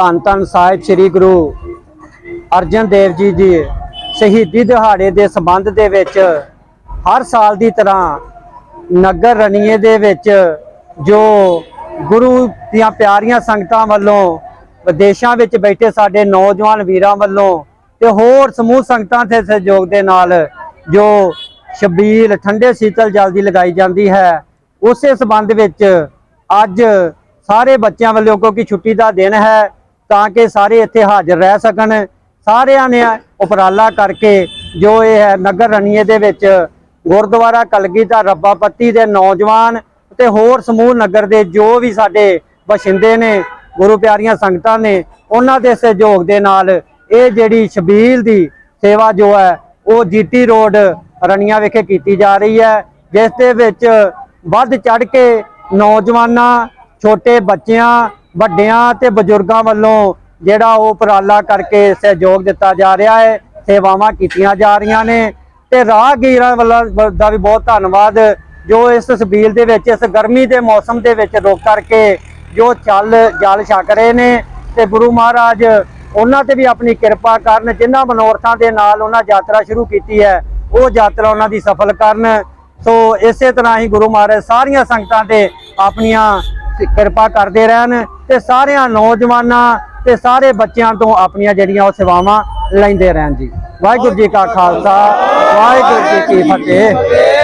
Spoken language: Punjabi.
ਧੰਨ ਧੰਨ ਸਾਹਿਬ ਸ੍ਰੀ ਗੁਰੂ ਅਰਜਨ ਦੇਵ ਜੀ ਦੀ ਸ਼ਹੀਦੀ ਦਿਹਾੜੇ ਦੇ ਸੰਬੰਧ ਦੇ ਵਿੱਚ ਹਰ ਸਾਲ ਦੀ ਤਰ੍ਹਾਂ ਨਗਰ ਰਣੀਏ ਦੇ ਵਿੱਚ ਜੋ ਗੁਰੂ ਦੀਆਂ ਪਿਆਰੀਆਂ ਸੰਗਤਾਂ ਵੱਲੋਂ ਵਿਦੇਸ਼ਾਂ ਵਿੱਚ ਬੈਠੇ ਸਾਡੇ ਨੌਜਵਾਨ ਵੀਰਾਂ ਵੱਲੋਂ ਤੇ ਹੋਰ ਸਮੂਹ ਸੰਗਤਾਂ ਦੇ ਸਹਿਯੋਗ ਦੇ ਨਾਲ ਜੋ ਸ਼ਬੀਲ ਠੰਡੇ ਸ਼ੀਤਲ ਜਲ ਦੀ ਲਗਾਈ ਜਾਂਦੀ ਹੈ, ਉਸੇ ਸੰਬੰਧ ਵਿੱਚ ਅੱਜ ਸਾਰੇ ਬੱਚਿਆਂ ਵੱਲੋਂ ਕਿਉਂਕਿ ਛੁੱਟੀ ਦਾ ਦਿਨ ਹੈ ਤਾਂ ਕਿ ਸਾਰੇ ਇੱਥੇ ਹਾਜ਼ਰ ਰਹਿ ਸਕਣ। ਸਾਰਿਆਂ ਨੇ ਉਪਰਾਲਾ ਕਰਕੇ ਜੋ ਇਹ ਹੈ ਨਗਰ ਰਣੀਏ ਦੇ ਵਿੱਚ ਗੁਰਦੁਆਰਾ ਕਲਗੀ ਦਾ ਰੱਬਾ ਪੱਤੀ ਦੇ ਨੌਜਵਾਨ ਤੇ ਹੋਰ ਸਮੂਹ ਨਗਰ ਦੇ ਜੋ ਵੀ ਸਾਡੇ ਬਸ਼ਿੰਦੇ ਨੇ, ਗੁਰੂ ਪਿਆਰੀਆਂ ਸੰਗਤਾਂ ਨੇ, ਉਹਨਾਂ ਦੇ ਸਹਿਯੋਗ ਦੇ ਨਾਲ ਇਹ ਜਿਹੜੀ ਸ਼ਬੀਲ ਦੀ ਸੇਵਾ ਜੋ ਹੈ, ਉਹ ਜੀਟੀ ਰੋਡ ਰਣੀਆਂ ਵਿਖੇ ਕੀਤੀ ਜਾ ਰਹੀ ਹੈ, ਜਿਸ ਦੇ ਵਿੱਚ ਵੱਧ ਚੜ ਕੇ ਨੌਜਵਾਨਾਂ, ਛੋਟੇ ਬੱਚਿਆਂ ਵੱਡਿਆਂ ਤੇ ਬਜ਼ੁਰਗਾਂ ਵੱਲੋਂ ਜਿਹੜਾ ਉਹ ਉਪਰਾਲਾ ਕਰਕੇ ਸਹਿਯੋਗ ਦਿੱਤਾ ਜਾ ਰਿਹਾ ਹੈ, ਸੇਵਾਵਾਂ ਕੀਤੀਆਂ ਜਾ ਰਹੀਆਂ ਨੇ ਤੇ ਰਾਹਗੀਰਾਂ ਵੱਲੋਂ ਦਾ ਵੀ ਬਹੁਤ ਧੰਨਵਾਦ, ਜੋ ਇਸ ਸਬੀਲ ਦੇ ਵਿੱਚ, ਇਸ ਗਰਮੀ ਦੇ ਮੌਸਮ ਦੇ ਵਿੱਚ ਰੁਕ ਕਰਕੇ ਜੋ ਚੱਲ, ਜਲ ਛਕ ਰਹੇ ਨੇ ਤੇ ਗੁਰੂ ਮਹਾਰਾਜ ਉਹਨਾਂ ਤੇ ਵੀ ਆਪਣੀ ਕਿਰਪਾ ਕਰਨ, ਜਿਨ੍ਹਾਂ ਮਨੋਰਥਾਂ ਦੇ ਨਾਲ ਉਹਨਾਂ ਯਾਤਰਾ ਸ਼ੁਰੂ ਕੀਤੀ ਹੈ, ਉਹ ਯਾਤਰਾ ਉਹਨਾਂ ਦੀ ਸਫਲ ਕਰਨ। ਸੋ ਇਸੇ ਤਰ੍ਹਾਂ ਹੀ ਗੁਰੂ ਮਹਾਰਾਜ ਸਾਰੀਆਂ ਸੰਗਤਾਂ ਤੇ ਆਪਣੀਆਂ ਕਿਰਪਾ ਕਰਦੇ ਰਹਿਣ ਤੇ ਸਾਰਿਆਂ ਨੌਜਵਾਨਾਂ ਤੇ ਸਾਰੇ ਬੱਚਿਆਂ ਤੋਂ ਆਪਣੀਆਂ ਜਿਹੜੀਆਂ ਉਹ ਸੇਵਾਵਾਂ ਲੈਂਦੇ ਰਹਿਣ ਜੀ। ਵਾਹਿਗੁਰੂ ਜੀ ਕਾ ਖਾਲਸਾ, ਵਾਹਿਗੁਰੂ ਜੀ ਕੀ ਫਤਿਹ।